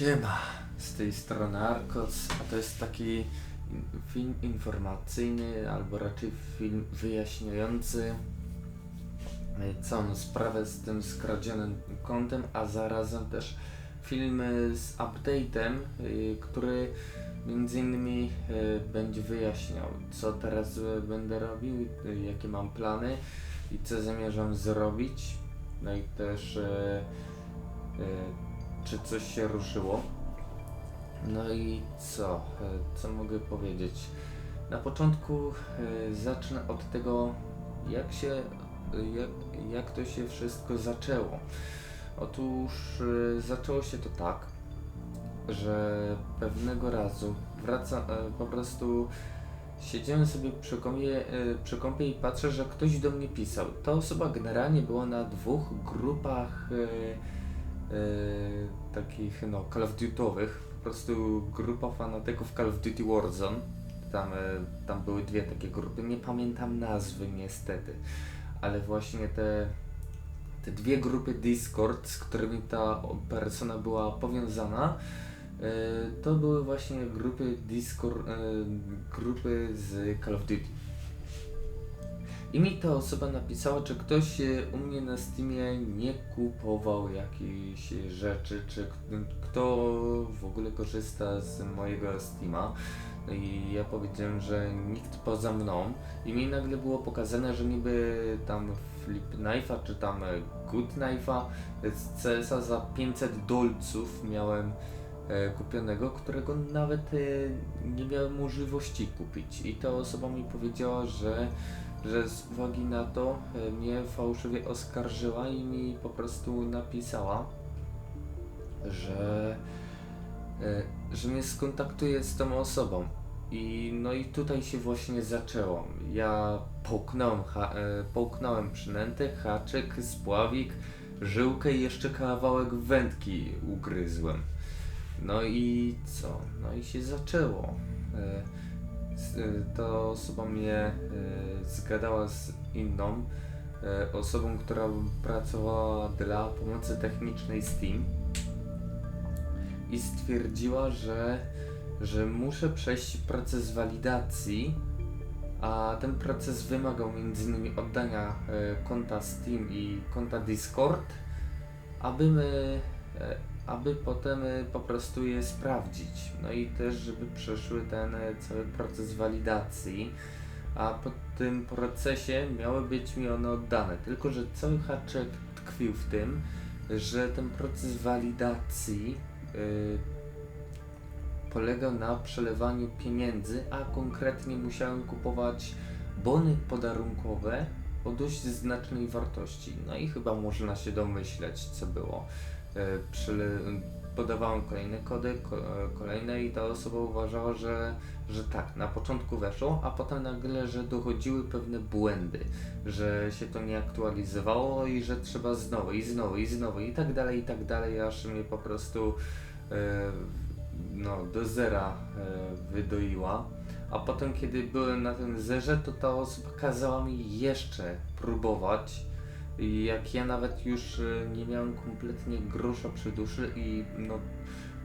Siema, z tej strony Arcos, a to jest taki film informacyjny, albo raczej film wyjaśniający e, całą sprawę z tym skradzionym kontem, a zarazem też film z update'em, e, który między innymi e, będzie wyjaśniał, co teraz będę robił, jakie mam plany i co zamierzam zrobić. No i też czy coś się ruszyło. No i co? E, Co mogę powiedzieć? Na początku e, zacznę od tego, jak się, e, jak, jak to się wszystko zaczęło. Otóż zaczęło się to tak, że pewnego razu wraca, po prostu siedziałem sobie przy kąpie, przy kąpie i patrzę, że ktoś do mnie pisał. Ta osoba generalnie była na dwóch grupach e, takich no Call of Duty'owych, po prostu grupa fanatyków Call of Duty Warzone. Tam, e, tam były dwie takie grupy, nie pamiętam nazwy niestety, ale właśnie te, te dwie grupy Discord, z którymi ta persona była powiązana, e, to były właśnie grupy Discord, grupy z Call of Duty. I mi ta osoba napisała, czy ktoś u mnie na Steamie nie kupował jakichś rzeczy, czy kto w ogóle korzysta z mojego Steama. No i ja powiedziałem, że nikt poza mną. I mi nagle było pokazane, że niby tam Flip Knife'a, czy tam Good Knife'a z CS-a za 500 dolców miałem e, kupionego, którego nawet e, nie miałem możliwości kupić. I ta osoba mi powiedziała, że że z uwagi na to e, mnie fałszywie oskarżyła i mi po prostu napisała, że, e, że mnie skontaktuje z tą osobą. I no i tutaj się właśnie zaczęło. Ja połknąłem, ha, e, połknąłem przynętę, haczyk, spławik, żyłkę i jeszcze kawałek wędki ugryzłem. No i co? No i się zaczęło. E, ta osoba mnie y, zgadała z inną y, osobą, która pracowała dla pomocy technicznej Steam i stwierdziła, że, że muszę przejść proces walidacji, a ten proces wymagał m.in. oddania y, konta Steam i konta Discord, aby my e, aby potem e, po prostu je sprawdzić. No i też, żeby przeszły ten e, cały proces walidacji, a po tym procesie miały być mi one oddane. Tylko, że cały haczek tkwił w tym, że ten proces walidacji y, polegał na przelewaniu pieniędzy, a konkretnie musiałem kupować bony podarunkowe o dość znacznej wartości. No i chyba można się domyśleć, co było. E, podawałem kolejne kody, ko- e, kolejne i ta osoba uważała, że, że tak, na początku weszło, a potem nagle, że dochodziły pewne błędy, że się to nie aktualizowało i że trzeba znowu i znowu i znowu i tak dalej, i tak dalej, aż mnie po prostu e, no, do zera wydoiła. A potem, kiedy byłem na tym zerze, to ta osoba kazała mi jeszcze próbować. Jak ja nawet już e, nie miałem kompletnie grosza przy duszy i no,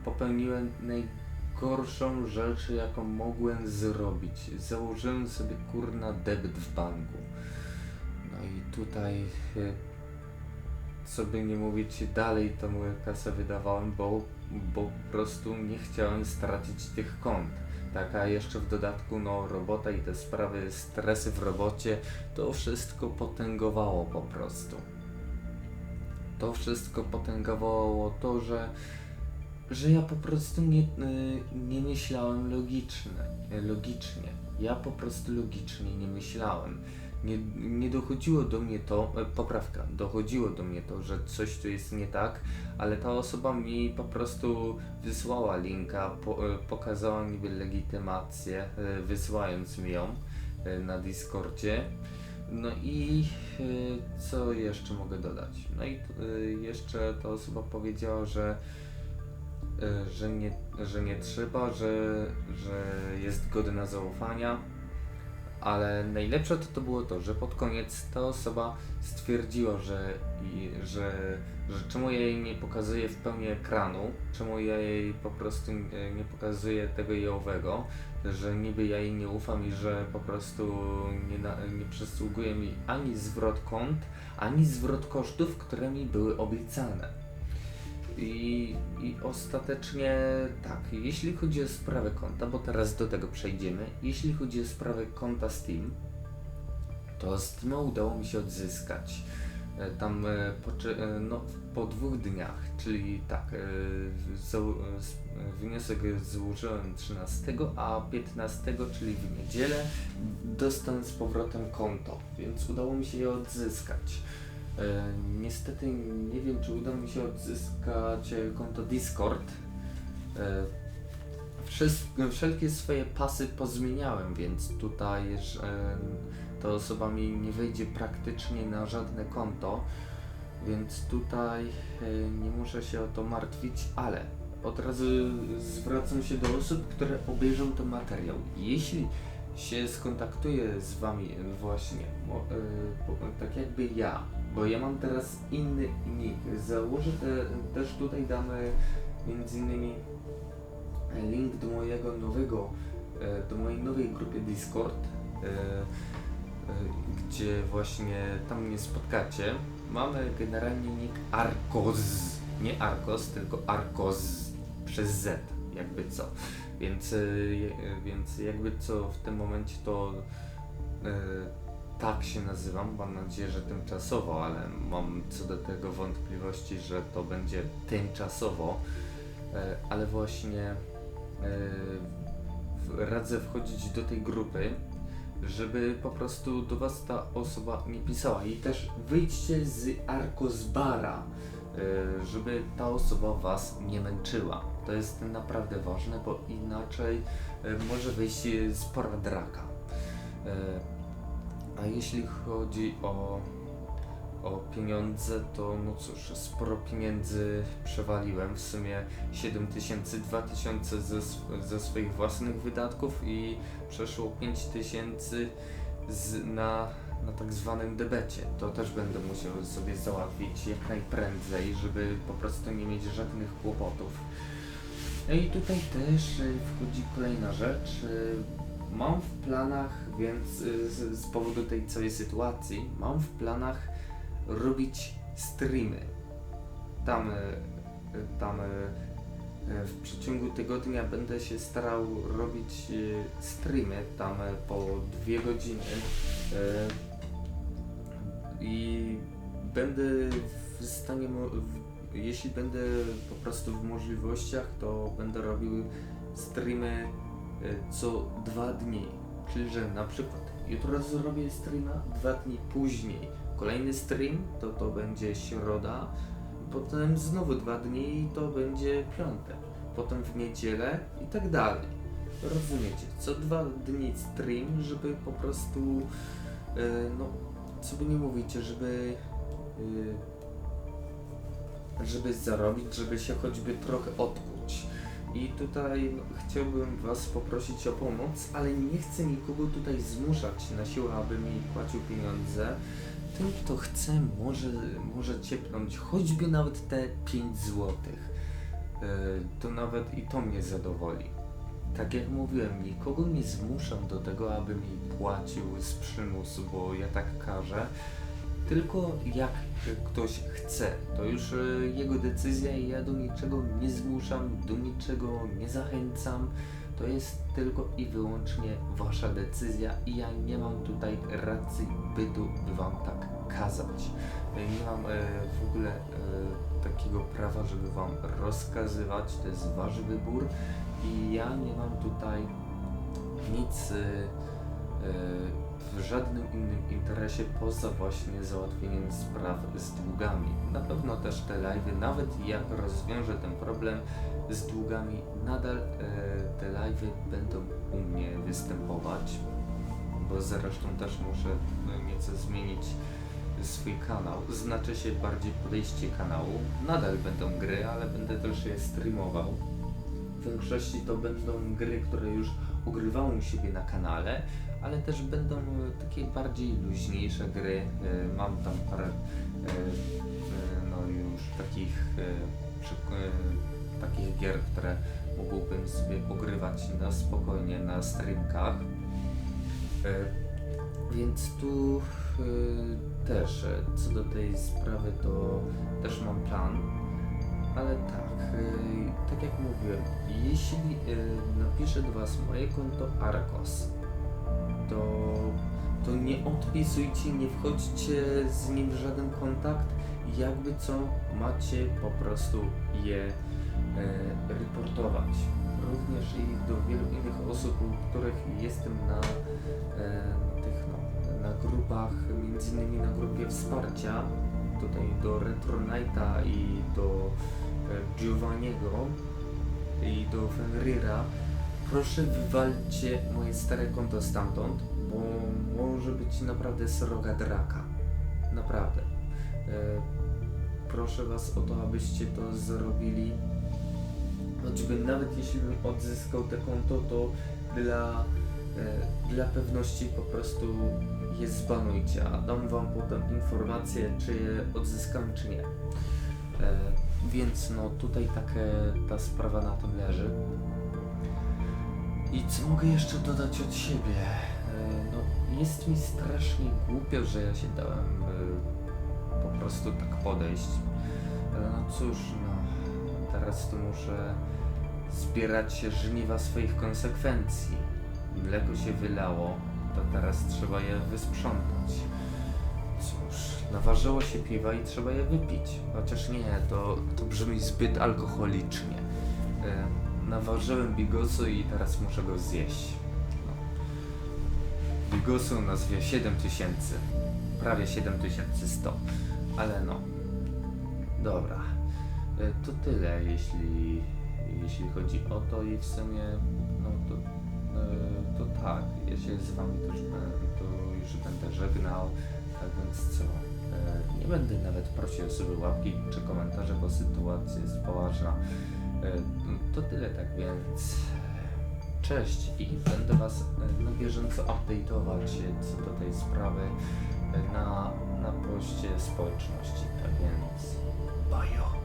popełniłem najgorszą rzecz, jaką mogłem zrobić. Założyłem sobie kurna debet w banku. No i tutaj, co by nie mówić, dalej tą kasę wydawałem, bo, bo po prostu nie chciałem stracić tych kont. Tak, a jeszcze w dodatku, no, robota i te sprawy, stresy w robocie, to wszystko potęgowało po prostu. To wszystko potęgowało to, że, że ja po prostu nie, y, nie myślałem logiczne, logicznie. Ja po prostu logicznie nie myślałem. Nie, nie dochodziło do mnie to, e, poprawka, dochodziło do mnie to, że coś tu jest nie tak, ale ta osoba mi po prostu wysłała linka, po, e, pokazała niby legitymację, e, wysyłając mi ją na Discordzie. No i co jeszcze mogę dodać? No i jeszcze ta osoba powiedziała, że, że, nie, że nie trzeba, że, że jest godna zaufania, Ale najlepsze to, to było to, że pod koniec ta osoba stwierdziła, że, i, że, że czemu ja jej nie pokazuję w pełni ekranu, czemu ja jej po prostu nie, pokazuję tego jej owego, że niby ja jej nie ufam i że po prostu nie, nie przysługuje mi ani zwrot kont, ani zwrot kosztów, które mi były obiecane. I, I ostatecznie tak, jeśli chodzi o sprawę konta, bo teraz do tego przejdziemy, jeśli chodzi o sprawę konta Steam, to Steama udało mi się odzyskać. E, Tam e, po, e, no, po dwóch dniach, czyli tak, wniosek złożyłem 13, a 15, czyli w niedzielę, dostałem z powrotem konto, więc udało mi się je odzyskać. E, niestety nie wiem, czy uda mi się odzyskać e, konto Discord. E, wszelkie swoje pasy pozmieniałem, więc tutaj ta osoba mi nie wejdzie praktycznie na żadne konto, więc tutaj nie muszę się o to martwić, ale od razu zwracam się do osób, które obejrzą ten materiał. Jeśli się skontaktuję z wami właśnie, tak jakby ja, bo ja mam teraz inny nick. Założę te, też tutaj damy między innymi link do mojego nowego, e, do mojej nowej grupy Discord, e, e, gdzie właśnie tam mnie spotkacie. Mamy generalnie nick Arkoz, nie Arkos, tylko Arkoz przez Z, jakby co. Więc, więc jakby co w tym momencie to tak się nazywam. Mam nadzieję, że tymczasowo, ale mam co do tego wątpliwości, że to będzie tymczasowo. E, Ale właśnie e, radzę wchodzić do tej grupy, żeby po prostu do Was ta osoba nie pisała. I też wyjdźcie z Arkosbara, e, żeby ta osoba Was nie męczyła. To jest naprawdę ważne, bo inaczej może wyjść spora draka. E, A jeśli chodzi o, o pieniądze, to no cóż, sporo pieniędzy przewaliłem. W sumie 7 tysięcy, 2 tysiące ze, ze swoich własnych wydatków i przeszło 5 tysięcy na, na tak zwanym debecie. To też będę musiał sobie załatwić jak najprędzej, żeby po prostu nie mieć żadnych kłopotów. No i tutaj też y, wchodzi kolejna rzecz. Mam w planach, więc y, z, z powodu tej całej sytuacji, mam w planach robić streamy. Tam, y, tam y, w przeciągu tygodnia będę się starał robić streamy, tam po dwie godziny. I będę w stanie, jeśli będę po prostu w możliwościach, to będę robił streamy co dwa dni. Czyli, że na przykład jutro zrobię streama, dwa dni później kolejny stream, to to będzie środa, potem znowu dwa dni i to będzie piątek, potem w niedzielę i tak dalej. Rozumiecie? Co dwa dni stream, żeby po prostu, e, no, co by nie mówicie, żeby e, żeby zarobić, żeby się choćby trochę odkuć. I tutaj chciałbym Was poprosić o pomoc, ale nie chcę nikogo tutaj zmuszać na siłę, aby mi płacił pieniądze. Tym, kto chce, może, może ciepnąć choćby nawet te 5 złotych. Yy, to nawet i to mnie zadowoli. Tak jak mówiłem, nikogo nie zmuszam do tego, aby mi płacił z przymusu, bo ja tak każę. Tylko jak ktoś chce, to już e, jego decyzja i ja do niczego nie zmuszam, do niczego nie zachęcam. To jest tylko i wyłącznie wasza decyzja i ja nie mam tutaj racji bytu, by wam tak kazać. E, Nie mam e, w ogóle e, takiego prawa, żeby wam rozkazywać, to jest wasz wybór i ja nie mam tutaj nic e, e, w żadnym innym interesie poza właśnie załatwieniem spraw z długami. Na pewno też te live'y, nawet jak rozwiążę ten problem z długami, nadal e, te live'y będą u mnie występować, bo zresztą też muszę e, nieco zmienić swój kanał, znaczy się bardziej podejście kanału. Nadal będą gry, ale będę też je streamował. Większości to będą gry, które już ogrywałem u siebie na kanale, ale też będą e, takie bardziej luźniejsze gry. E, Mam tam parę e, no już takich, takich gier, które mógłbym sobie pogrywać na spokojnie na streamkach. Więc tu też co do tej sprawy to też mam plan. Ale tak, e, tak jak mówiłem, jeśli e, napiszę do Was moje konto Arcos, to, to nie odpisujcie, nie wchodźcie z nim w żaden kontakt. Jakby co, macie po prostu je e, reportować. Również i do wielu innych osób, u których jestem na e, tych no, na grupach, między innymi na grupie wsparcia, tutaj do Retro i do Giovanniego i do Fenrira. Proszę wywalcie moje stare konto stamtąd, bo może być naprawdę sroga draka. Naprawdę. E, proszę Was o to, abyście to zrobili. Choćby nawet jeśli bym odzyskał te konto, to dla, e, dla pewności po prostu je zbanujcie, a dam Wam potem informację, czy je odzyskam, czy nie. Więc no tutaj takie, ta sprawa na tym leży. I co mogę jeszcze dodać od siebie? E, No, jest mi strasznie głupio, że ja się dałem e, po prostu tak podejść. Ale no cóż, no, teraz tu muszę zbierać żniwa swoich konsekwencji. Mleko się wylało, to teraz trzeba je wysprzątać. Nawarzyło się piwa i trzeba je wypić. Chociaż nie, to, to brzmi zbyt alkoholicznie. Naważyłem bigosu i teraz muszę go zjeść. No. Bigosu nazwie 7000. Prawie 7100. Ale no. Dobra. E, To tyle, jeśli, jeśli chodzi o to i w sumie, no to, e, to tak, ja się z wami też będę, to już będę żegnał, więc co, e, nie będę nawet prosił sobie łapki czy komentarze, bo sytuacja jest poważna. E, To tyle, tak więc cześć i będę was e, na bieżąco update'ować co do tej sprawy na, na poście społeczności, tak więc bajo.